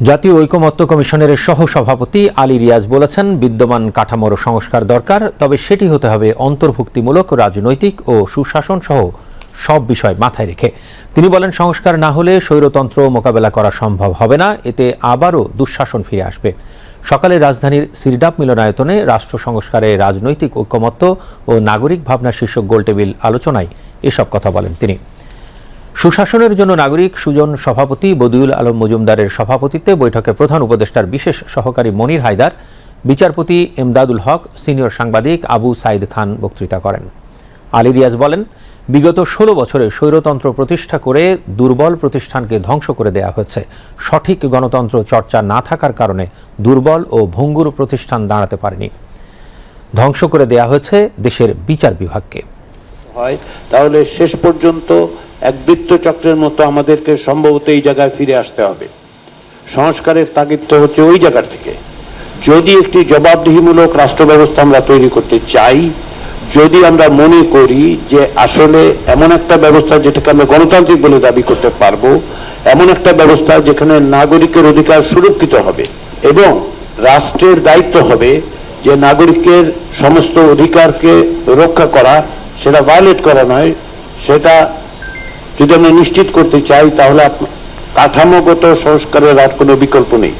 জাতীয় ঐকমত্য কমিশনের সহ সভাপতি আলী রিয়াজ বলেছেন, বিদ্যমান কাঠামোর সংস্কার দরকার, তবে সেটি হতে হবে অন্তর্ভুক্তিমূলক, রাজনৈতিক ও সুশাসন সহ সব বিষয় মাথায় রেখে। তিনি বলেন, সংস্কার না হলে স্বৈরতন্ত্র মোকাবেলা করা সম্ভব হবে না, এতে আবারও দুঃশাসন ফিরে আসবে। সকালে রাজধানীর সিরডাপ মিলনায়তনে রাষ্ট্র সংস্কারে রাজনৈতিক ঐকমত্য ও নাগরিক ভাবনা শীর্ষক গোলটেবিল আলোচনায় এসব কথা বলেন তিনি। সুশাসনের জন্য নাগরিক সুজন সভাপতি বদিউল আলম মজুমদারের সভাপতিত্বে বৈঠকে প্রধান উপদেষ্টার বিশেষ সহকারী মনির হায়দার, বিচারপতি এমদাদুল হক, সিনিয়র সাংবাদিক আবু সাইদ খান বক্তৃতা করেন। আলী রিয়াজ বলেন, বিগত ষোলো বছরে স্বৈরতন্ত্র প্রতিষ্ঠা করে দুর্বল প্রতিষ্ঠানকে ধ্বংস করে দেয়া হয়েছে। সঠিক গণতন্ত্র চর্চা না থাকার কারণে দুর্বল ও ভঙ্গুর প্রতিষ্ঠান দাঁড়াতে পারেনি। ধ্বংস করে দেয়া হয়েছে দেশের বিচার বিভাগকে। হয়, তাহলে শেষ পর্যন্ত এক বৃত্ত চক্রের মতো আমাদেরকে সম্ভবত এই জায়গায় ফিরে আসতে হবে। সংস্কারের তাগিদটা হচ্ছে ওই জায়গার থেকে। যদি একটি জবাবদিহিমূলক রাষ্ট্র ব্যবস্থা আমরা তৈরি করতে চাই, যদি আমরা মনে করি যে আসলে এমন একটা ব্যবস্থা যেটাকে আমরা গণতান্ত্রিক বলে দাবি করতে পারব, এমন একটা ব্যবস্থা যেখানে নাগরিকের অধিকার সুরক্ষিত হবে এবং রাষ্ট্রের দায়িত্ব হবে যে নাগরিকের সমস্ত অধিকারকে রক্ষা করা সেটা ভায়োলেট করা নয়, সেটা যদি আমরা নিশ্চিত করতে চাই, তাহলে কাঠামোগত সংস্কারের আর কোনো বিকল্প নেই।